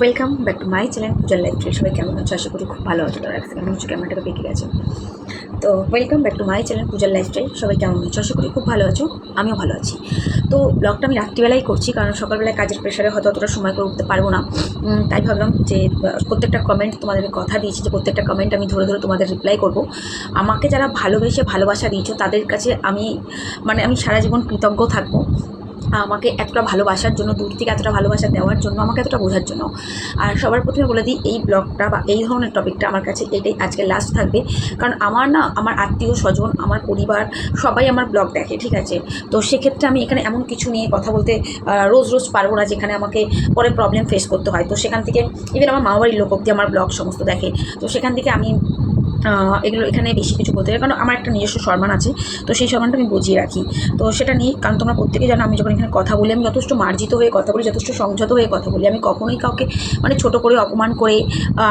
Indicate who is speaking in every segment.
Speaker 1: Welcome back to my channel পূজার lifestyle সবাই কেমন আছো? আশা করি খুব ভালো আছো। তারা কেমন হচ্ছে ক্যামেরাটা বেঁকে গেছে। তো welcome back to my channel পূজার লাইফ স্টাইল সবাই কেমন আছো? আশা করি খুব ভালো আছো। আমিও ভালো আছি। তো ব্লগটা আমি রাত্রিবেলাই করছি, কারণ সকালবেলায় কাজের প্রেশারে হয়তো অতটা সময় করে উঠতে পারব না। তাই ভাবলাম যে প্রত্যেকটা কমেন্ট তোমাদের কথা দিয়েছি যে, প্রত্যেকটা কমেন্ট আমি ধরে ধরে তোমাদের রিপ্লাই করব। আমাকে যারা ভালোবেসে ভালোবাসা দিয়েছ, তাদের কাছে আমি মানে আমি সারা জীবন কৃতজ্ঞ থাকব। আমাকে এতটা ভালোবাসার জন্য, দূর থেকে এতটা ভালোবাসা দেওয়ার জন্য, আমাকে এতটা বোঝার জন্য। আর সবার প্রথমে বলে দিই, এই ব্লগটা বা এই ধরনের টপিকটা আমার কাছে এটাই আজকে লাস্ট থাকবে। কারণ আমার না, আমার আত্মীয় স্বজন, আমার পরিবার সবাই আমার ব্লগ দেখে, ঠিক আছে? তো সেক্ষেত্রে আমি এখানে এমন কিছু নিয়ে কথা বলতে রোজ রোজ পারব না যেখানে আমাকে পরে প্রবলেম ফেস করতে হয়। তো সেখান থেকে ইভেন আমার মামাবাড়ির লোক অব্দি আমার ব্লগ সমস্ত দেখে। তো সেখান থেকে আমি এগুলো এখানে বেশি কিছু বলতে কারণ আমার একটা নিজস্ব সম্মান আছে, তো সেই সম্মানটা আমি বুঝিয়ে রাখি। তো সেটা নিয়ে, কারণ তোমরা প্রত্যেকে জানো, আমি যখন এখানে কথা বলি, আমি যথেষ্ট মার্জিত হয়ে কথা বলি, যথেষ্ট সংযত হয়ে কথা বলি। আমি কখনোই কাউকে মানে ছোট করে অপমান করে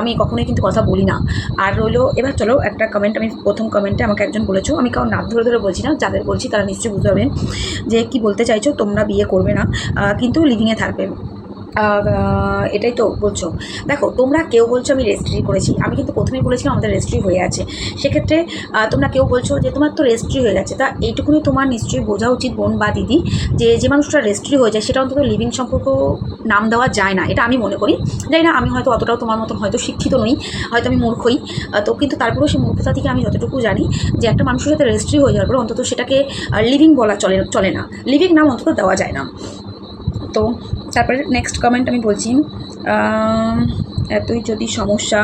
Speaker 1: আমি কখনোই কিন্তু কথা বলি না। আর রইল, এবার চলো একটা কমেন্ট আমি প্রথম কমেন্টে আমাকে একজন বলেছ, আমি কারণ নাম ধরে ধরে বলছি না, যাদের বলছি তারা নিশ্চয়ই বুঝতে পারবেন যে কি বলতে চাইছো, তোমরা বিয়ে করবে না কিন্তু লিভিংয়ে থাকবে। এটাই তো বলছো। দেখো, তোমরা কেউ বলছো আমি রেজিস্ট্রি করেছি। আমি কিন্তু প্রথমেই বলেছিলাম আমাদের রেজিস্ট্রি হয়ে আছে। সেক্ষেত্রে তোমরা কেউ বলছো যে তোমার তো রেজিস্ট্রি হয়ে গেছে। তা এইটুকুনি তোমার নিশ্চয়ই বোঝা উচিত বোন বা দিদি যে যে মানুষটা রেজিস্ট্রি হয়ে যায়, সেটা অন্তত লিভিং সম্পর্ক নাম দেওয়া যায় না। এটা আমি মনে করি। যাই না আমি হয়তো অতটাও তোমার মতন হয়তো শিক্ষিত নই, হয়তো আমি মূর্খই। তো কিন্তু তারপরেও সেই মূর্খতা থেকে আমি যতটুকু জানি যে, একটা মানুষের সাথে রেজিস্ট্রি হয়ে যাওয়ার পর অন্তত সেটাকে লিভিং বলা চলে চলে না। লিভিং নাম অন্তত দেওয়া যায় না। তো তারপরে নেক্সট কমেন্ট আমি বলছি এতই যদি সমস্যা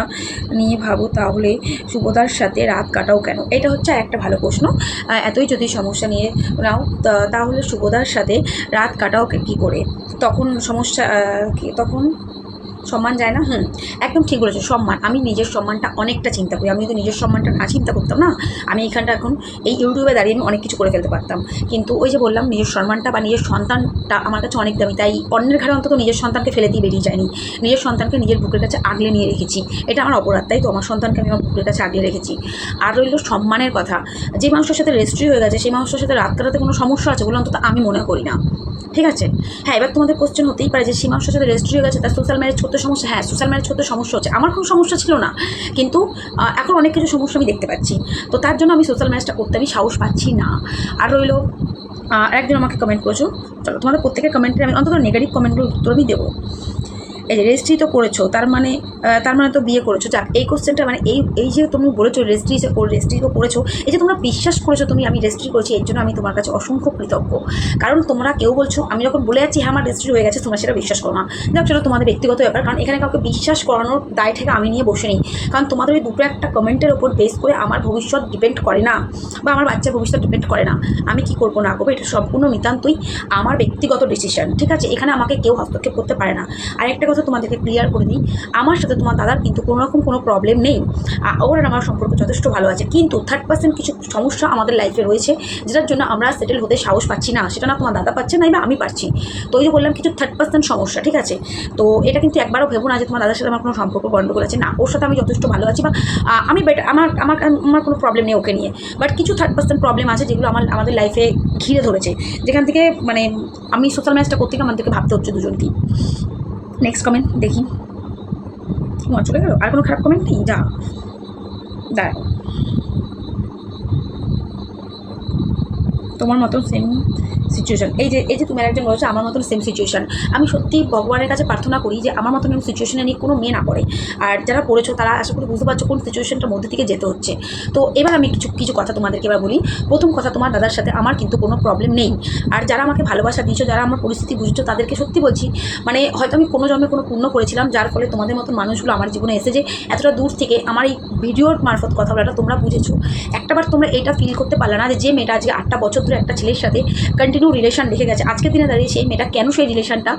Speaker 1: নিয়ে ভাবো তাহলে শুভদার সাথে রাত কাটাও কেন? এটা হচ্ছে একটা ভালো প্রশ্ন। এতই যদি সমস্যা নিয়ে নাও তাহলে শুভদার সাথে রাত কাটাও কী করে? তখন সমস্যা তখন সম্মান যায় না? হুম, একদম ঠিক বলেছ, সম্মান। আমি নিজের সম্মানটা অনেকটা চিন্তা করি। আমি যদি নিজের সম্মানটা না চিন্তা করতাম না, আমি এখানটা এখন এই ইউটিউবে দাঁড়িয়ে আমি অনেক কিছু করে ফেলতে পারতাম। কিন্তু ওই যে বললাম, নিজের সম্মানটা বা নিজের সন্তানটা আমার কাছে অনেক দামি। তাই অন্যের ঘরে অন্তত নিজের সন্তানকে ফেলে দিয়ে বেরিয়ে যায়নি। নিজের সন্তানকে নিজের বুকের কাছে আগলে নিয়ে রেখেছি। এটা আমার অপরাধ। তাই তো, আমার সন্তানকে আমি আমার বুকের কাছে আগলে রেখেছি। আর রইল সম্মানের কথা। যে মানুষের সাথে রেজিস্ট্রি হয়ে গেছে, সেই মানুষের সাথে রাত কাটাতে কোনো সমস্যা আছে বলে অন্তত আমি মনে করি না। ঠিক আছে? হ্যাঁ এবার তোমাদের কোশ্চেন হতেই পারে যে সেই মানুষের সাথে রেজিস্ট্রি হয়ে গেছে তার সোশ্যাল ম্যারেজ করতে সমস্যা হ্যাঁ সোশ্যাল ম্যারেজ করতে সমস্যা হচ্ছে। আমার কোনো সমস্যা ছিল না, কিন্তু এখন অনেক কিছু সমস্যা আমি দেখতে পাচ্ছি। তো তার জন্য আমি সোশ্যাল ম্যারেজটা করতে আমি সাহস পাচ্ছি না। আর রইল একদিন আমাকে কমেন্ট করেছ। চলো, তোমাদের প্রত্যেকের কমেন্টে আমি অন্তত নেগেটিভ কমেন্টগুলোর উত্তর আমি দেবো। এই যে রেজিস্ট্রি তো করেছ, তার মানে তার মানে তো বিয়ে করেছ। যাক, এই কোশ্চেনটা মানে এই এই যে তুমি বলেছ রেজিস্ট্রি রেজিস্ট্রি তো করেছ, এই যে তোমরা বিশ্বাস করেছ তুমি আমি রেজিস্ট্রি করেছি, এর জন্য আমি তোমার কাছে অসংখ্য কৃতজ্ঞ। কারণ তোমরা কেউ বলছো, আমি যখন বলে যাচ্ছি হ্যাঁ আমার রেজিস্ট্রি হয়ে গেছে, তোমরা সেটা বিশ্বাস করো না। যাক, সেটা তোমাদের ব্যক্তিগত ব্যাপার, কারণ এখানে কাউকে বিশ্বাস করানোর দায় থেকে আমি নিয়ে বসে নিই। কারণ তোমাদের ওই দুটো একটা কমেন্টের ওপর বেস করে আমার ভবিষ্যৎ ডিপেন্ড করে না, বা আমার বাচ্চার ভবিষ্যৎ ডিপেন্ড করে না। আমি কি করব না করব, এটা সম্পূর্ণ নিতান্তই আমার ব্যক্তিগত ডিসিশন ঠিক আছে? এখানে আমাকে কেউ হস্তক্ষেপ করতে পারে না। আর একটা কথা তোমাদেরকে ক্লিয়ার করে দিই, আমার সাথে তোমার দাদার কিন্তু কোনো রকম কোনো প্রবলেম নেই। ওর আমার সম্পর্ক যথেষ্ট ভালো আছে। কিন্তু থার্ড পার্সেন্ট কিছু সমস্যা আমাদের লাইফে রয়েছে, যেটার জন্য আমরা সেটেল হতে সাহস পাচ্ছি না। সেটা না তোমার দাদা পাচ্ছে, না বা আমি পারছি। তো ওই যে বললাম কিছু থার্ড পার্সেন্ট সমস্যা, ঠিক আছে? তো এটা কিন্তু একবারও ভেবো না যে তোমার দাদার সাথে আমার কোনো সম্পর্ক গণ্ডগোল আছে। না, ওর সাথে আমি যথেষ্ট ভালো আছি বা আমি বেটার আমার আমার আমার কোনো প্রবলেম নেই ওকে নিয়ে। বাট কিছু থার্ড পার্সেন্ট প্রবলেম আছে যেগুলো আমার, আমাদের লাইফে ঘিরে ধরেছে। যেখান থেকে মানে আমি সোশ্যাল ম্যাচটা করতে গিয়ে আমাদেরকে ভাবতে হচ্ছে দুজনকেই। নেক্সট কমেন্ট দেখি। মন চলে গেল? আর কোনো খারাপ কমেন্ট নেই? যা। দাঁড়াও তোমার মতন সেম সিচুয়েশন এই যে এই যে তুমি একজন বলেছ, আমার মতন সেম সিচুয়েশান আমি সত্যি ভগবানের কাছে প্রার্থনা করি যে, আমার মতন সিচুয়েশনে নিয়ে কোনো মেয়ে না পড়ে। আর যারা পড়েছো, তারা আশা করি বুঝতে পারছ কোন সিচুয়েশানটার মধ্যে থেকে যেতে হচ্ছে। তো এবার আমি কিছু কিছু কথা তোমাদেরকে এবার বলি। প্রথম কথা, তোমার দাদার সাথে আমার কিন্তু কোনো প্রবলেম নেই। আর যারা আমাকে ভালোবাসা দিয়েছ, যারা আমার পরিস্থিতি বুঝছ, তাদেরকে সত্যি বলছি মানে হয়তো আমি কোনো জন্মে কোনো পূর্ণ করেছিলাম, যার ফলে তোমাদের মতন মানুষগুলো আমার জীবনে এসে যে এতটা দূর থেকে আমার এই ভিডিওর মারফত কথা বলাটা তোমরা বুঝেছ। একটাবার তোমরা এটা ফিল করতে পারলে না যে মেয়েটা আজকে আটটা বছর ধরে একটা ছেলের সাথে কন্টিনিউ রিলেশন রেখে গেছে। আজকে দিনে দাঁড়িয়ে সেই মেয়েটা কেন সেই রিলেশনটা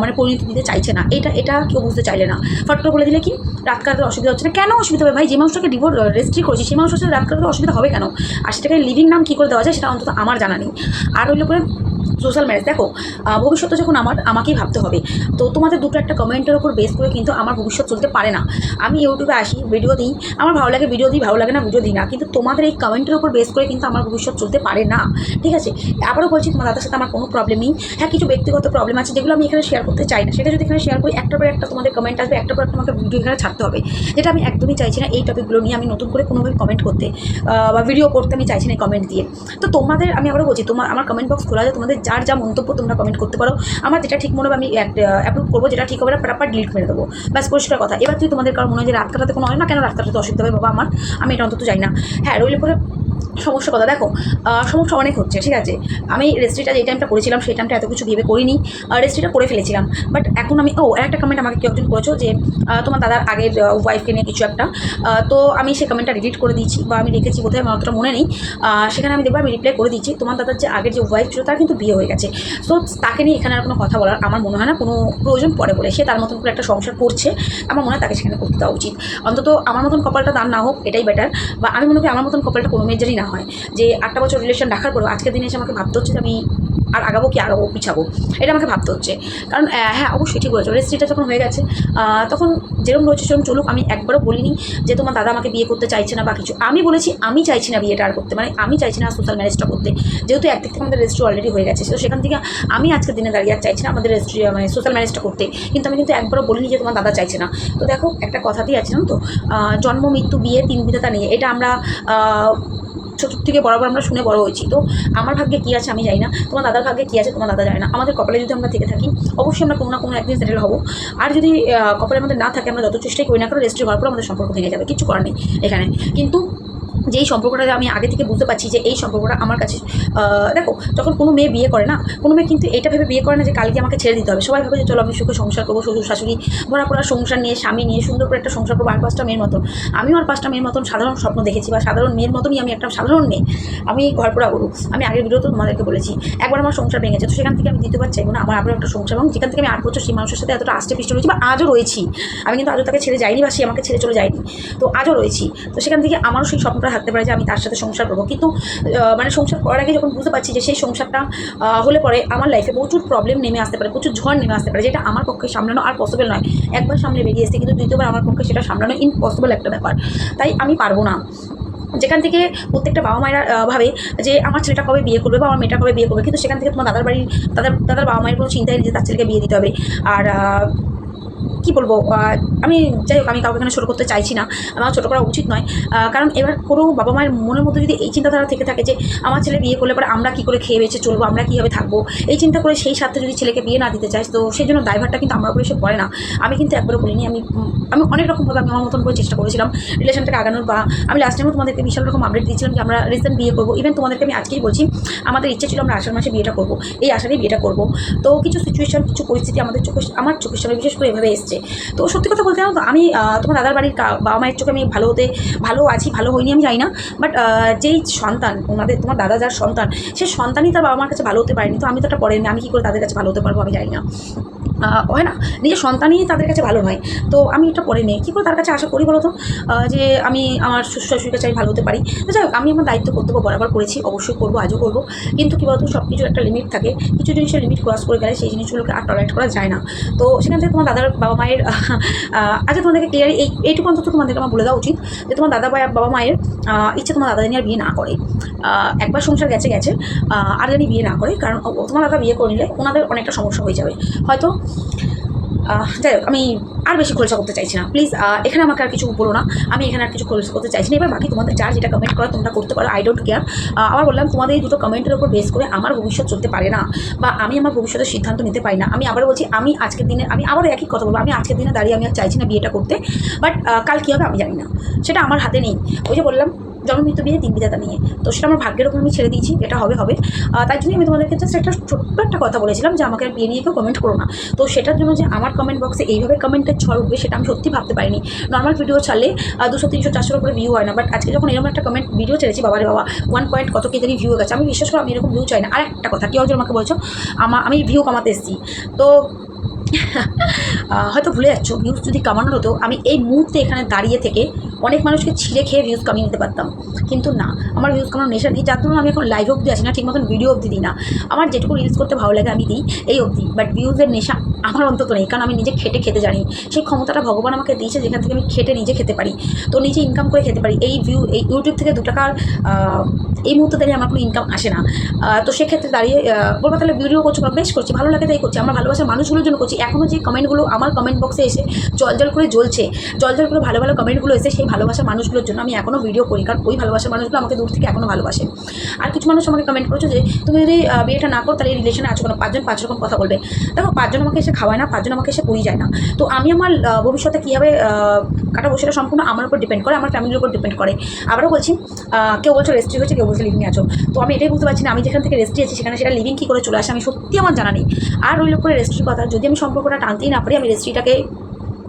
Speaker 1: মানে পরিণতি দিতে চাইছে না? এটা এটা কেউ বুঝতে চাইলে না। ফট করে বলে দিলে কি, রাত অসুবিধা হচ্ছে না। কেন অসুবিধা হবে ভাই? যে মানুষটাকে ডিভোর রেজিস্ট্রি করেছি, সেই মানুষের সাথে রাত অসুবিধা হবে কেন? আর সেটাকে লিভিং নাম কী করে দেওয়া যায়, সেটা অন্তত আমার জানা নেই। আর হইল করে সোশ্যাল ম্যারেজ দেখো ভবিষ্যতে যখন আমার, আমাকেই ভাবতে হবে। তো তোমাদের দুটো একটা কমেন্টের ওপর বেস করে কিন্তু আমার ভবিষ্যৎ চলতে পারে না। আমি ইউটিউবে আসি ভিডিও দিই, আমার ভালো লাগে ভিডিও দিই, ভালো লাগে না ভিডিও দিই না। কিন্তু তোমাদের এই কমেন্টের ওপর বেস করে কিন্তু আমার ভবিষ্যৎ চলতে পারে না। ঠিক আছে? আবারও বলছি, তোমার দাদার সাথে আমার কোনো প্রবলেম নেই। হ্যাঁ কিছু ব্যক্তিগত প্রবলেম আছে, যেগুলো আমি এখানে শেয়ার করতে চাই না। সেটা যদি এখানে শেয়ার করি, একটার পর একটা তোমাদের কমেন্ট আসবে, একটার পর তোমাকে ভিডিও এখানে ছাড়তে হবে। যেটা আমি একদমই চাইছি না এই টপিকগুলো নিয়ে আমি নতুন করে কোনোভাবে কমেন্ট করতে বা ভিডিও করতে আমি চাইছি না কমেন্ট দিয়ে। তো তোমাদের, আমি আবারও বলছি, তোমার, আমার কমেন্ট বক্স খোলা আছে, তোমাদের যার যা মন্তব্য তোমরা কমেন্ট করতে পারো। আমার যেটা ঠিক মনে হবে, আমি অ্যাপ্রুভ করব, যেটা ঠিক হবে না প্রপার ডিলিট মেরে দেবো। ব্যাস, পরিষ্কার কথা। এবার তুই তোমাদের কারণ মনে হয় যে রাত কাটাতে কোনো হয় না, কেন রাত কাটাতে অসুবিধা হবে বাবা আমার? আমি এটা অন্তত যাই না। হ্যাঁ রইলে পরে সমস্যা কথা। দেখো সমস্যা অনেক হচ্ছে, ঠিক আছে? আমি রেজিস্ট্রিটা যে টাইমটা করেছিলাম, সেই টাইমটা এত কিছু ভেবে করিনি। রেজিস্ট্রিটা করে ফেলেছিলাম। বাট এখন আমি, ও একটা কমেন্ট আমাকে কেউ একজন করেছ যে তোমার দাদার আগের ওয়াইফকে নিয়ে কিছু একটা। তো আমি সেই কমেন্টটা ডিলিট করে দিয়েছি বা আমি রেখেছি বোধহয়, আমার অতটা মনে নেই। সেখানে আমি দেখব, আমি রিপ্লাই করে দিচ্ছি তোমার দাদার যে আগের যে ওয়াইফ ছিল, তার কিন্তু বিয়ে হয়ে গেছে। সো তাকে নিয়ে এখানে আর কোনো কথা বলার আমার মনে হয় না, কোনো প্রয়োজন পড়ে বলে। সে তার মতন করে একটা সংসার করছে। আমার মনে হয় তাকে সেখানে করতে দেওয়া উচিত। অন্তত আমার মতন কপালটা দান না হোক, এটাই বেটার বা আমি মনে করি আমার মতন কপালটা কোনো মেয়েদেরই না। হয়, যে আটটা বছর রিলেশন রাখার পরেও আজকের দিনে এসে আমাকে ভাবতে হচ্ছে যে আমি আর আগাবো কি আগাবো, পিছাবো। এটা আমাকে ভাবতে হচ্ছে। কারণ হ্যাঁ অবশ্যই ঠিক বলেছ। রেজিস্ট্রিটা যখন হয়ে গেছে তখন যেরকম রয়েছে সেরকম চলুক। আমি একবারও বলিনি যে তোমার দাদা আমাকে বিয়ে করতে চাইছে না বা কিছু। আমি বলেছি, আমি চাইছি না বিয়েটা আর করতে। মানে আমি চাইছি না সোশ্যাল ম্যারেজটা করতে। যেহেতু একদিক থেকে আমাদের রেজিস্ট্রি অলরেডি হয়ে গেছে। তো সেখান থেকে আমি আজকের দিনে দাঁড়িয়ে আর চাইছি না আমাদের রেজিস্ট্রি মানে সোশ্যাল ম্যারেজটা করতে। কিন্তু আমি কিন্তু একবারও বলিনি যে তোমার দাদা চাইছে না। তো দেখো, একটা কথাতেই আছে, জানো তো? জন্ম, মৃত্যু, বিয়ে, তিন বিধাতা নিয়ে। এটা আমরা ছোটোর থেকে বরাবর আমরা শুনে বড় হয়েছি। তো আমার ভাগ্যে কী আছে আমি জানি না। তোমার দাদার ভাগ্যে কী আছে তোমার দাদা জানে না। আমাদের কপালে যদি আমরা থেকে থাকি, অবশ্যই আমরা কোনো না কোনো একদিন সেটেল হব। আর যদি কপালে আমাদের না থাকে, আমরা যত চেষ্টাই করি না কারণ রেস্ট্রি হওয়ার পর আমাদের সম্পর্ক ভেঙে যাবে। কিছু করার নেই এখানে। কিন্তু যেই সম্পর্কটা আমি আগে থেকে বুঝতে পারছি যে এই সম্পর্কটা আমার কাছে দেখো, যখন কোনো মেয়ে বিয়ে করে না, কোনো মেয়ে কিন্তু এটা ভেবে বিয়ে করে না যে কালকে আমাকে ছেড়ে দিতে হবে। সবাই ভাবে যে চলো আমি সুখে সংসার করব, শ্বশুর শাশুড়ি ভরা পড়া সংসার নিয়ে, স্বামী নিয়ে, সুন্দর করে একটা সংসার করব, আর পাঁচটা মেয়ের মতন। আমিও আর পাঁচটা মেয়ের মতন সাধারণ স্বপ্ন দেখেছি বা সাধারণ মেয়ের মতনই আমি একটা সাধারণ মেয়ে। আমি ঘর পড়া করু আমি আগের ভিডিও তো তোমাদেরকে বলেছি, একবার আমার সংসার ভেঙেছে তো সেখান থেকে আমি দ্বিতীয়বার চাইব না। আমার আবার একটা সংসার এবং যেখান থেকে আমি আট বছর সেই মানুষের সাথে এতটা আষ্টে পিষ্ট রয়েছি বা আজও রয়েছি। আমি কিন্তু আজও তাকে ছেড়ে যাইনি বা সে আমাকে ছেড়ে চলে যায়নি। তো আজও রয়েছি। তো সেখান থেকে আমারও সেই স্বপ্নটা থাকতে পারে যে আমি তার সাথে সংসার করব। কিন্তু মানে সংসার করার আগে যখন বুঝতে পারছি যে সেই সংসারটা হলে পরে আমার লাইফে প্রচুর প্রবলেম নেমে আসতে পারে, প্রচুর ঝড় নেমে আসতে পারে, যেটা আমার পক্ষে সামলানো আর পসিবল নয়। একবার সামনে বেরিয়ে এসেছে, কিন্তু দ্বিতীয়বার আমার পক্ষে সেটা সামলানো ইম্পসিবল একটা ব্যাপার। তাই আমি পারব না। যেখান থেকে প্রত্যেকটা বাবা মায়েরা ভাবে যে আমার ছেলেটা কবে বিয়ে করবে বা আমার মেয়েটা কবে বিয়ে করবে, কিন্তু সেখান থেকে তোমার দাদার বাড়ির, দাদার দাদার বাবা মায়ের কোনো চিন্তাই নেই যে তার ছেলেকে বিয়ে দিতে হবে। আর কি বলব আমি যাই হোক, আমি কাউকে এখানে ছোটো করতে চাইছি না, আমার ছোটো করা উচিত নয়। কারণ এবার কোনো বাবা মায়ের মনের মধ্যে যদি এই চিন্তাধারা থেকে থাকে যে, আমার ছেলে বিয়ে করলে পরে আমরা কী করে খেয়ে বেঁচে চলবো, আমরা কীভাবে থাকব, এই চিন্তা করে সেই সাথে যদি ছেলেকে বিয়ে না দিতে চাই তো সেই জন্য ড্রাইভারটা কিন্তু আমার উপরে এসে পড়ে না। আমি কিন্তু একবারও বলিনি, আমি আমি অনেক রকমভাবে আমি আমার মতন করে চেষ্টা করেছিলাম, রিলেশনটাকে আগানোর বা আমি লাস্ট টাইমও তোমাদেরকে বিশাল রকম আপডেট দিয়েছিলাম যে, আমরা রিসেন্ট বিয়ে করব। ইভেন তোমাদেরকে আমি আজকেই বলছি, আমাদের ইচ্ছে ছিল আমরা আষাঢ় মাসে বিয়েটা করব, এই আষাঢ়েই বিয়েটা করব। তো কিছু সিচুয়েশন কিছু পরিস্থিতি আমাদের চোখে, আমার চোখের সামনে বিশেষ করে এভাবে এসছে। তো সত্যি কথা বলতে জানো তো, আমি তোমার দাদার বাড়ির বাবা মায়ের চোখে আমি ভালো হতে, ভালো আছি, ভালো হইনি আমি জানি না বাট যেই সন্তান, ওনাদের, তোমার দাদা যার সন্তান, সে সন্তানই তার বাবা মার কাছে ভালো হতে পারেনি, তো আমি তো একটা পড়েনি আমি কী করে তাদের কাছে ভালো হতে পারব আমি জানি না। হয় না? নিজের সন্তানই তাদের কাছে ভালো হয় তো আমি এটা পড়ে নিই। কী করে তার কাছে আশা করি বলো তো? যে আমি আমার শ্বশুর কাছে আমি ভালো হতে পারি। তো যাই হোক, আমি আমার দায়িত্ব, কর্তব্য বরাবর করেছি। অবশ্যই করব, আজও করব। কিন্তু কী বলতো সব কিছুর একটা লিমিট থাকে। কিছু জিনিসের লিমিট ক্রস করে গেলে সেই জিনিসগুলোকে আর টলারেট করা যায় না। তো সেখান থেকে তোমার দাদার বাবা মায়ের আচ্ছা তোমাদেরকে ক্লিয়ার এই, এইটুকু অন্তত তোমাদেরকে আমার বলে দেওয়া উচিত যে তোমার দাদা বাবা মায়ের ইচ্ছে তোমার দাদা নিয়ে আর বিয়ে না করে। একবার সংসার গেছে গেছে আর জানি বিয়ে না করে। কারণ তোমার দাদা বিয়ে করে নিলে ওনাদের অনেকটা সমস্যা হয়ে যাবে। হয়তো যাই হোক, আমি আর বেশি খোলসা করতে চাইছি না। প্লিজ এখানে আমাকে আর কিছু বলো না। আমি এখানে আর কিছু খোলসা করতে চাইছি না। এবার বাকি তোমাদের যার যেটা কমেন্ট করা, তোমরা করতে পারো। আই ডোন্ট কেয়ার আবার বললাম, তোমাদের এই দুটো কমেন্টের উপর বেস করে আমার ভবিষ্যৎ চলতে পারে না। বা আমি আমার ভবিষ্যতের সিদ্ধান্ত নিতে পারি না। আমি আবার বলছি, আমি আজকের দিনে, আমি আবারও একই কথা বলব। আমি আজকের দিনে দাঁড়িয়ে আমি আর চাইছি না বিয়েটা করতে। বাট কাল কী হবে আমি জানি না। সেটা আমার হাতে নেই। ওই যে বললাম জন্ম মৃত্যু বিয়ে তিন বিধাতা নিয়ে, তো সেটা আমার ভাগ্যের ওপর আমি ছেড়ে দিয়েছি, এটা হবে হবে। তাই জন্যই আমি তোমাদেরকে জাস্ট একটা ছোট্ট একটা কথা বলেছিলাম যে আমাকে বিয়ে নিয়ে কেউ কমেন্ট করো না। তো সেটার জন্য যে আমার কমেন্ট বক্সে এইভাবে কমেন্টের ঝড় উঠবে সেটা আমি সত্যি ভাবতে পারিনি। নর্মাল ভিডিও ছাড়লে দুশো, তিনশো, চারশোর উপরে ভিউ হয় না। বাট আজকে যখন এরকম একটা কমেন্ট ভিডিও ছেড়েছি বাবারে বাবা ওয়ান পয়েন্ট কত কে জানি ভিউ গেছে। আমি বিশ্বাস করে, আমি এরকম ভিউ চাই না। আর একটা কথা কেউ একজন আমাকে বলছো আমার আমি ভিউ কমাতে এসেছি। তো হয়তো ভুলে যাচ্ছ ভিউজ যদি কামানোর হতো, আমি এই মুহূর্তে এখানে দাঁড়িয়ে থেকে অনেক মানুষকে ছিঁড়ে খেয়ে ভিউজ কামিয়ে নিতে পারতাম। কিন্তু না, আমার ভিউজ কোনো নেশা নেই, যার জন্য আমি এখন লাইভ অবধি আসি না, ঠিক মতন ভিডিও অবধি দিই না। আমার যেটুকু রিলস করতে ভালো লাগে আমি দিই, এই অবধি। বাট ভিউজের নেশা আমার অন্তত নেই, কারণ আমি নিজে খেটে খেতে জানি। সেই ক্ষমতাটা ভগবান আমাকে দিয়েছে, যেখান থেকে আমি খেটে নিজে খেতে পারি। তো নিজে ইনকাম করে খেতে পারি। এই ভিউ এই ইউটিউব থেকে দু টাকার এই মুহূর্তে দাঁড়িয়ে আমার কোনো ইনকাম আসে না। তো সেক্ষেত্রে দাঁড়িয়ে বলব তাহলে ভিডিও করছি বেশ করছি, ভালো লাগে তাই করছি। আমার ভালোবাসার মানুষগুলোর জন্য করছি। এখনও যে কমেন্টগুলো আমার কমেন্ট বক্সে এসে জল জল করে জ্বলছে, জল জল করে ভালো ভালো কমেন্টগুলো এসে সেই ভালোবাসার মানুষগুলোর জন্য আমি এখনও ভিডিও করি, কারণ ওই ভালোবাসার মানুষগুলো আমাকে দূর থেকে এখনও ভালোবাসে। আর কিছু মানুষ আমাকে কমেন্ট করেছ যে, তুমি যদি বিয়েটা না করো, তাহলে এই রিলেশনে আছো কোনো? পাঁচজন, পাঁচ রকম কথা বলবে। দেখো, পাঁচজন আমাকে এসে খাওয়ায় না, পাঁচজন আমাকে এসে পড়ি যায় না। তো আমি আমার ভবিষ্যতে কীভাবে কাটাবো সেটা সম্পূর্ণ আমার উপর ডিপেন্ড করে, আমার ফ্যামিলির উপর ডিপেন্ড করে। আবারও বলছি কেউ বলছো রেস্ট্রি হয়েছে, কেউ বলছে লিভিং আছো। তো আমি এটাই বুঝতে পারছি না, আমি যেখান থেকে রেস্ট্রি আছি সেখানে সেটা লিভিং কী করে চলে আসে, আমি সত্যি আমার জানা নেই। আর ওই লোক করে রেস্ট্রির কথা যদি আমি সম্পর্কটা টানতেই না পারি, আমি রেস্ট্রিটাকে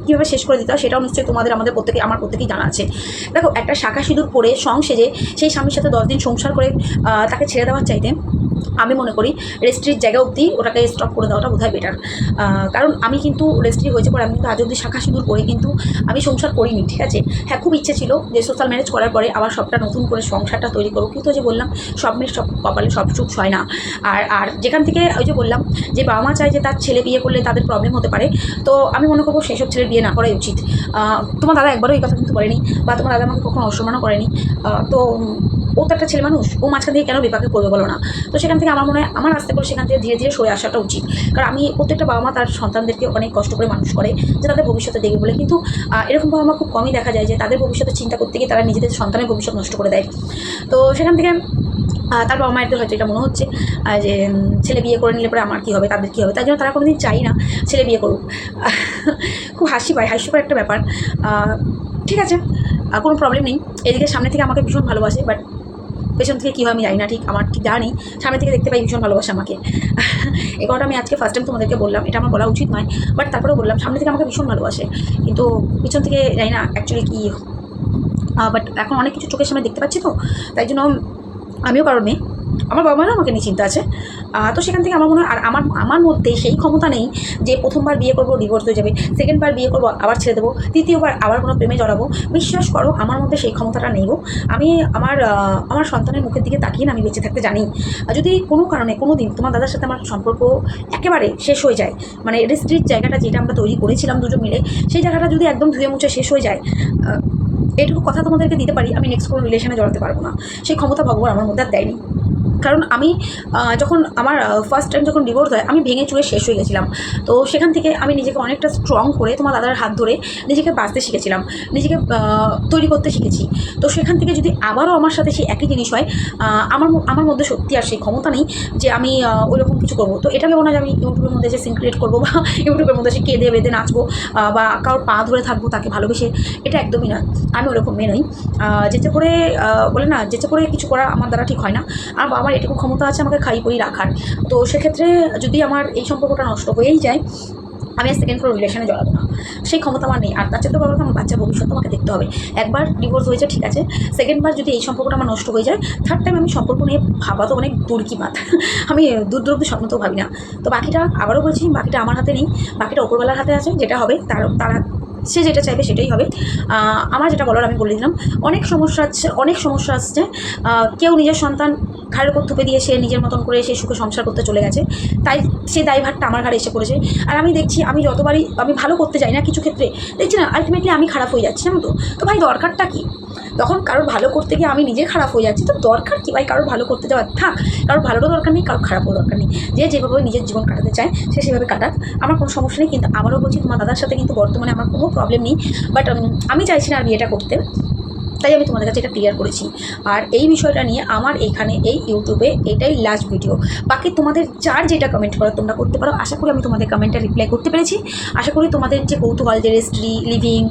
Speaker 1: কীভাবে শেষ করে দিতে হয় সেটাও নিশ্চয়ই তোমাদের আমাদের প্রত্যেকে, আমার প্রত্যেকেই জানা আছে। দেখো, একটা শাখা সিঁদুর পরে সং সেজে সেই স্বামীর সাথে দশ দিন সংসার করে তাকে ছেড়ে দেওয়ার চাইতে আমি মনে করি রেজিস্ট্রির জায়গা অবধি ওটাকে স্টপ করে দেওয়াটা বোধহয় বেটার কারণ আমি কিন্তু রেস্ট্রি হয়েছে পরে আমি কিন্তু আজ অবধি শাখা সিঁদুর করে কিন্তু আমি সংসার করিনি, ঠিক আছে? হ্যাঁ খুব ইচ্ছে ছিল যে সোশ্যাল ম্যারেজ করার পরে আবার সবটা নতুন করে সংসারটা তৈরি করব কিন্তু যে বললাম, সব মেয়ের সব কপালে সব সুখ হয় না। আর আর যেখান থেকে ওই যে বললাম যে বাবা মা চায় যে তার ছেলে বিয়ে করলে তাদের প্রবলেম হতে পারে, তো আমি মনে করব সেই সব ছেলের বিয়ে না করাই উচিত। তোমার দাদা একবারও এই কথা কিন্তু বলেনি বা তোমার দাদা আমাকে কখনো অসম্মানও করেনি। তো ও তো একটা ছেলে মানুষ, ও মাঝখান থেকে কেন বিপাকে পড়বে বলো না? তো সেখান থেকে আমার মনে হয়, আমার আস্তে করে সেখান থেকে ধীরে ধীরে সরে আসাটা উচিত। কারণ আমি প্রত্যেকটা বাবা মা তার সন্তানদেরকে অনেক কষ্ট করে মানুষ করে যে তাদের ভবিষ্যতে দেখবে বলে। কিন্তু এরকম বাবা মা খুব কমই দেখা যায় যে তাদের ভবিষ্যতে চিন্তা করতে গিয়ে তারা নিজেদের সন্তানের ভবিষ্যৎ নষ্ট করে দেয়। তো সেখান থেকে তার বাবা মায়েদের হয়তো এটা মনে হচ্ছে যে ছেলে বিয়ে করে নিলে পরে আমার কী হবে, তাদের কী হবে? তাই জন্য তারা কোনোদিন চাই না ছেলে বিয়ে করুক। খুব হাসি পায়, হাস্যকর একটা ব্যাপার। ঠিক আছে কোনো প্রবলেম নেই। এদিকে সামনে থেকে আমাকে ভীষণ ভালোবাসে বাট পেছন থেকে কীভাবে আমি জানি না, ঠিক আমার ঠিক জানি সামনে থেকে দেখতে পাই ভীষণ ভালোবাসে আমাকে। এ কথাটা আমি আজকে ফার্স্ট টাইম তোমাদেরকে বললাম, এটা আমার বলা উচিত নয় বাট তারপরেও বললাম, সামনে থেকে আমাকে ভীষণ ভালোবাসে। কিন্তু পিছন থেকে জানি না অ্যাকচুয়ালি কী বাট এখন অনেক কিছু চোখের সামনে দেখতে পাচ্ছি তো, তাই জন্য আমিও কারণ আমার বাবা মারও আমাকে নিয়ে চিন্তা আছে। তো সেখান থেকে আমার মনে হয়, আর আমার আমার মধ্যে সেই ক্ষমতা নেই যে প্রথমবার বিয়ে করব ডিভোর্স হয়ে যাবে সেকেন্ডবার বিয়ে করব, আবার ছেড়ে দেবো, তৃতীয়বার আবার কোনো প্রেমে জড়াবো। বিশ্বাস করো, আমার মধ্যে সেই ক্ষমতাটা নেই আমি আমার আমার সন্তানের মুখের দিকে তাকিয়ে আমি বেঁচে থাকতে জানি। যদি কোনো কারণে কোনো দিন তোমার দাদার সাথে আমার সম্পর্ক একেবারে শেষ হয়ে যায় মানে রেস্ট্রির জায়গাটা যেটা আমরা তৈরি করেছিলাম দুজন মিলে, সেই জায়গাটা যদি একদম ধুয়ে মুছে শেষ হয়ে যায় এটুকু কথা তোমাদেরকে দিতে পারি, আমি নেক্সট কোনো রিলেশনে জড়াতে পারব না। সেই ক্ষমতা ভগবান আমার মধ্যে আর দেয়নি। কারণ আমি যখন আমার ফার্স্ট টাইম যখন ডিভোর্স হয়, আমি ভেঙে চুরে শেষ হয়ে গেছিলাম। তো সেখান থেকে আমি নিজেকে অনেকটা স্ট্রং করে তোমার দাদার হাত ধরে নিজেকে বাঁচতে শিখেছিলাম। নিজেকে তৈরি করতে শিখেছি। তো সেখান থেকে যদি আবারও আমার সাথে সেই একই জিনিস হয় আমার আমার মধ্যে সত্যি আর সেই ক্ষমতা নেই যে আমি ওইরকম কিছু করব। তো এটা ভেবো না যে আমি ইউটিউবের মধ্যে এসে সিন ক্রিয়েট করব বা ইউটিউবের মধ্যে এসে কেঁদে বেঁধে নাচবো বা কারোর পা ধরে থাকব তাকে ভালোবেসে, এটা একদমই নয় আমি ওরকম মেয়ে নই। যেতে করে বলে না, যেতে করে কিছু করা আমার দ্বারা ঠিক হয় না। আর আমার এটুকু ক্ষমতা আছে আমাকে খাই করি রাখার। তো সেক্ষেত্রে যদি আমার এই সম্পর্কটা নষ্ট হয়েই যায়, আমি আর সেকেন্ড কোনো রিলেশনে জড়াবো না। সেই ক্ষমতা আমার নেই। আর তার চেয়ে তো আমার বাচ্চার ভবিষ্যৎ আমাকে দেখতে হবে। একবার ডিভোর্স হয়েছে, ঠিক আছে। সেকেন্ডবার যদি এই সম্পর্কটা আমার নষ্ট হয়ে যায় থার্ড টাইম আমি সম্পর্ক নিয়ে ভাবা তো অনেক দূর কি মাত আমি দূর দূর অব্দি স্বপ্ন তো ভাবি না। তো বাকিটা আবারও বলছি, বাকিটা আমার হাতে নেই। বাকিটা ওপরবেলার হাতে আছে, যেটা হবে তার, তারা সে যেটা চাইবে সেটাই হবে। আমার যেটা বলার আমি বলে দিলাম। অনেক সমস্যা আছে, অনেক সমস্যা আসছে। কেউ নিজের সন্তান ঘাড়ের উপর থুপে দিয়ে সে নিজের মতন করে সে সুখে সংসার করতে চলে গেছে। তাই সে দায়ভারটা আমার ঘাড়ে এসে পড়েছে। আর আমি দেখছি আমি যতবারই আমি ভালো করতে যাই না কিছু ক্ষেত্রে, দেখছি না আলটিমেটলি আমি খারাপ হয়ে যাচ্ছি, জানো তো? তো ভাই দরকারটা কি? তখন কারোর ভালো করতে গিয়ে আমি নিজে খারাপ হয়ে যাচ্ছি, তো দরকার কি ভাই কারোর ভালো করতে যাওয়ার? থাক, কারোর ভালোরও দরকার নেই, কারোর খারাপও দরকার নেই। যে যেভাবে নিজের জীবন কাটাতে চায়, সে সেভাবে কাটাক। আমার কোনো সমস্যা নেই, কিন্তু আমারও বলছি তোমার দাদার সাথে কিন্তু বর্তমানে আমার কোনো প্রবলেম নেই। বাট আমি চাইছি না আর বিয়েটা করতে। তাই আমি তোমাদের কাছে এটা ক্লিয়ার করেছি। আর এই বিষয়টা নিয়ে আমার এখানে এই ইউটিউবে এটাই লাস্ট ভিডিও বাকি তোমাদের যার যেটা কমেন্ট করো, তোমরা করতে পারো। আশা করি আমি তোমাদের কমেন্টটা রিপ্লাই করতে পেরেছি। আশা করি তোমাদের যে কৌতূহল, যে রেস্ট্রি লিভিং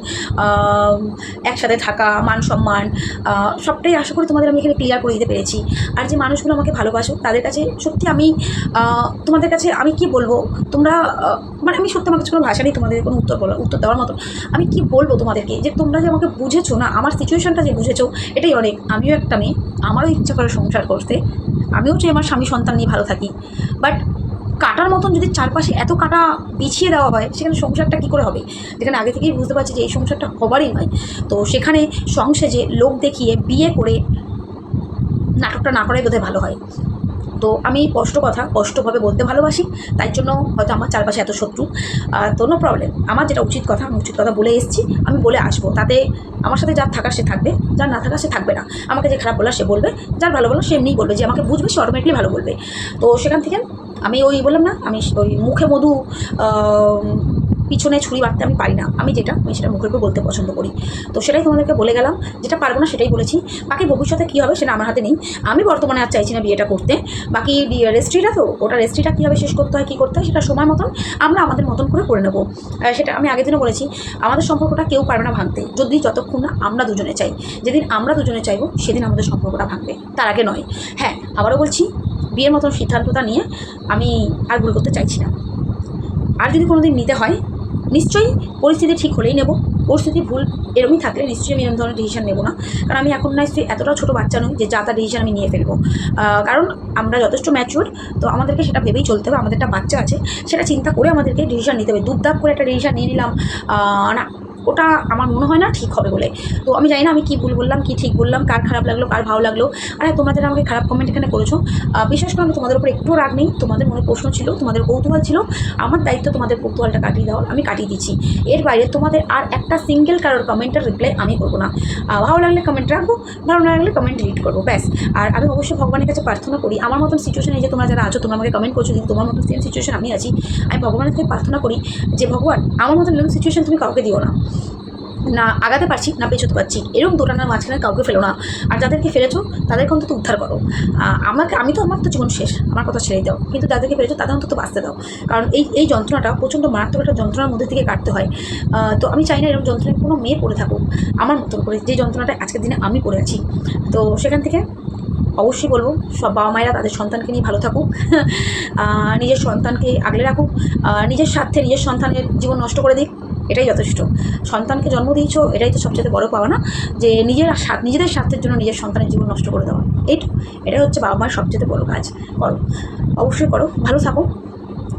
Speaker 1: একসাথে থাকা, মান সম্মান সবটাই আশা করি তোমাদের আমি এখানে ক্লিয়ার করে দিতে পেরেছি। আর যে মানুষগুলো আমাকে ভালোবাসো, তাদের কাছে সত্যি আমি তোমাদের কাছে আমি কি বলব? তোমরা মানে আমি সত্যি আমার কাছে কোনো ভাষা নেই, তোমাদের কোনো উত্তর বলার উত্তর দেওয়ার মতো আমি কি বলব তোমাদেরকে যে তোমরা যে আমাকে বুঝেছ না, আমার সিচুয়েশনটা যে বুঝেছ, এটাই অনেক। আমিও একটা মেয়ে, আমারও ইচ্ছা করে সংসার করতে। আমিও চাই আমার স্বামী সন্তান নিয়ে ভালো থাকি। বাট কাটার মতন যদি চারপাশে এত কাটা বিছিয়ে দেওয়া হয়, সেখানে সংসারটা কী করে হবে? যেখানে আগে থেকেই বুঝতে পারছি যে এই সংসারটা হবারই নয়। তো সেখানে সংসেজে লোক দেখিয়ে বিয়ে করে নাটকটা না করাই বোধহয় ভালো হয়। তো আমি স্পষ্ট কথা স্পষ্টভাবে বলতে ভালোবাসি, তাই জন্য হয়তো আমার চারপাশে এত শত্রু। তো নো প্রবলেম আমার যেটা উচিত কথা, আমি উচিত কথা বলে এসেছি, আমি বলে আসব। তাতে আমার সাথে যার থাকার সে থাকবে, যার না থাকার সে থাকবে না। আমাকে যে খারাপ বলার সে বলবে, যার ভালো বলার সে এমনিই বলবে যে আমাকে বুঝবে, সে অটোমেটিকলি ভালো বলবে। তো সেখান থেকে আমি ওই বললাম না, আমি ওই মুখে মধু পিছনে ছুরি মারতে আমি পারি না। আমি যেটা, আমি সেটা মুখের উপর বলতে পছন্দ করি। তো সেটাই তোমাদেরকে বলে গেলাম। যেটা পারব না সেটাই বলেছি। বাকি ভবিষ্যতে কী হবে সেটা আমার হাতে নেই। আমি বর্তমানে আর চাইছি না বিয়েটা করতে। বাকি রেস্ট্রিটা তো, ওটা রেস্ট্রিটা কীভাবে শেষ করতে হয়, কী করতে হয়, সেটা সময় মতন আমরা আমাদের মতন করে করে নেব। সেটা আমি আগের দিনও বলেছি। আমাদের সম্পর্কটা কেউ পারবে না ভাঙতে। যদি যতক্ষণ না আমরা দুজনে চাই। যেদিন আমরা দুজনে চাইব, সেদিন আমাদের সম্পর্কটা ভাঙবে। তার আগে নয়। হ্যাঁ আবারও বলছি, বিয়ের মতন সিদ্ধান্তটা নিয়ে আমি আর ভুল করতে চাইছি না। আর যদি কোনো দিন নিতে হয় নিশ্চয়ই পরিস্থিতি ঠিক হলেই নেব। পরিস্থিতি ভুল এরকমই থাকলে নিশ্চয়ই আমি এরকম ধরনের ডিসিশন নেব না। কারণ আমি এখন নিশ্চয়ই এতটা ছোটো বাচ্চা নই যে যা তা ডিসিশন আমি নিয়ে ফেলব। কারণ আমরা যথেষ্ট ম্যাচিওর তো আমাদেরকে সেটা ভেবেই চলতে হবে। আমাদের একটা বাচ্চা আছে, সেটা চিন্তা করে আমাদেরকে ডিসিশন নিতে হবে। দুপদাপ করে একটা ডিসিশন নিয়ে নিলাম। না ওটা আমার মনে হয় না ঠিক হবে বলে। তো আমি জানি না আমি কী ভুল বললাম কী ঠিক বললাম কার খারাপ লাগল কার ভালো লাগল। আর হ্যাঁ, তোমরা যারা আমাকে খারাপ কমেন্ট এখানে করেছ বিশেষ করে আমি তোমাদের উপর একটু রাগ নেই তোমাদের মনে প্রশ্ন ছিল তোমাদের কৌতূহল ছিল আমার দায়িত্ব তোমাদের কৌতূহলটা কাটিয়ে দেওয়ার আমি কাটিয়ে দিচ্ছি। এর বাইরে তোমাদের আর একটা সিঙ্গেল কারোর কমেন্টের রিপ্লাই আমি করব না। ভালো লাগলে কমেন্ট রাখব ভালো না লাগলে কমেন্ট ডিলিট করব ব্যাস। আর আমি অবশ্যই ভগবানের কাছে প্রার্থনা করি আমার মতন সিচুয়েশনে যে তোমরা যারা আছো তোমরা আমাকে কমেন্ট করছ কিন্তু তোমার মতন সেম সিচুয়েশন আমি আছি আমি ভগবানের কাছে প্রার্থনা করি যে ভগবান আমার মতন সিচুয়েশন তুমি কাউকে দিও না। না আগাতে পারছি, না পেছোতে পারছি। এরকম দোটানার মাঝখানে কাউকে ফেলো না। আর যাদেরকে ফেলেছো, তাদেরকে অন্তত উদ্ধার করো। আমাকে, আমি তো, আমার তো জীবন শেষ, আমার কথা ছেড়ে দাও। কিন্তু যাদেরকে ফেলেছো, তাদের অন্তত বাঁচতে দাও। কারণ এই এই যন্ত্রণাটা প্রচণ্ড মারাত্মক একটা যন্ত্রণার মধ্যে থেকে কাটতে হয়। তো আমি চাই না এরকম যন্ত্রণায় কোনো মেয়ে পড়ে থাকুক। আমার মতন করে যে যন্ত্রণাটা আজকের দিনে আমি পড়ে আছি। তো সেখান থেকে অবশ্যই বলব, সব বাবা মায়েরা তাদের সন্তানকে নিয়ে ভালো থাকুক। নিজের সন্তানকে আগলে রাখুক। নিজের স্বার্থে, নিজের সন্তানের জীবন নষ্ট করে দিক। এটাই যথেষ্ট। সন্তানকে জন্ম দিয়েছ, এটাই তো সবচেয়ে বড় পাওয়া না যে নিজের নিজেদের স্বার্থের জন্য নিজের সন্তানের জীবন নষ্ট করে দেওয়া। এইটা এটাই হচ্ছে বাবা মায়ের সবচেয়ে বড় কাজ। করো। অবশ্যই করো। ভালো থাকো।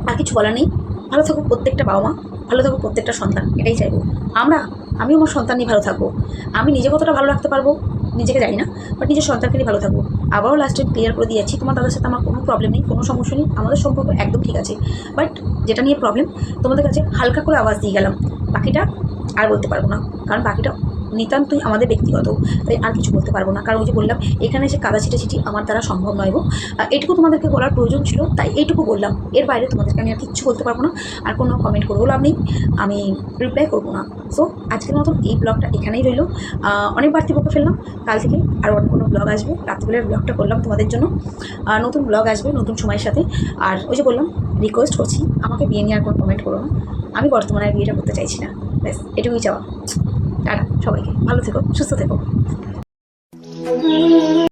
Speaker 1: আর কিছু বলার নেই। ভালো থাকুক প্রত্যেকটা বাবা মা, ভালো থাকুক প্রত্যেকটা সন্তান, এটাই চাইব। আমরা আমি আমার সন্তান নিয়ে ভালো থাকব। আমি নিজে কতটা ভালো রাখতে পারব? নিজেকে জানি না বাট নিজের সন্তানকে ভালো থাকব। আবারও লাস্টে ক্লিয়ার করে দিয়েছি, তোমার দাদার সাথে আমার কোনো প্রবলেম নেই, কোনো সমস্যা নেই, আমাদের সম্পর্ক একদম ঠিক আছে। বাট যেটা নিয়ে প্রবলেম তোমাদের কাছে হালকা করে আওয়াজ দিয়ে গেলাম, বাকিটা আর বলতে পারব না, কারণ বাকিটা নিতান্তই আমাদের ব্যক্তিগত তাই আর কিছু বলতে পারব না। কারণ ওই যে বললাম এখানে এসে কাদা ছিটাছিটি আমার দ্বারা সম্ভব নয় আহ, এটুকু তোমাদেরকে বলার প্রয়োজন ছিল তাই এইটুকু বললাম। এর বাইরে তোমাদেরকে আমি আর কিচ্ছু বলতে পারব না আর কোনো কমেন্ট করব লাভ নেই। আমি রিপ্লাই করব না। সো আজকের মতন এই ব্লগটা এখানেই রইল। অনেক বাড়তি বকে ফেললাম। কাল থেকে আরও অন্য কোনো ব্লগ আসবে। রাত্রিবেলার ব্লগটা করলাম তোমাদের জন্য। নতুন ব্লগ আসবে নতুন সময়ের সাথে। আর ওই যে বললাম রিকোয়েস্ট করছি আমাকে বিয়ে নিয়ে আর কোনো কমেন্ট করো না। আমি বর্তমানে বিয়েটা করতে চাইছি না। ব্যাস এটুকুই চাওয়া। টাটা সবাইকে ভালো থেকো সুস্থ থেকো।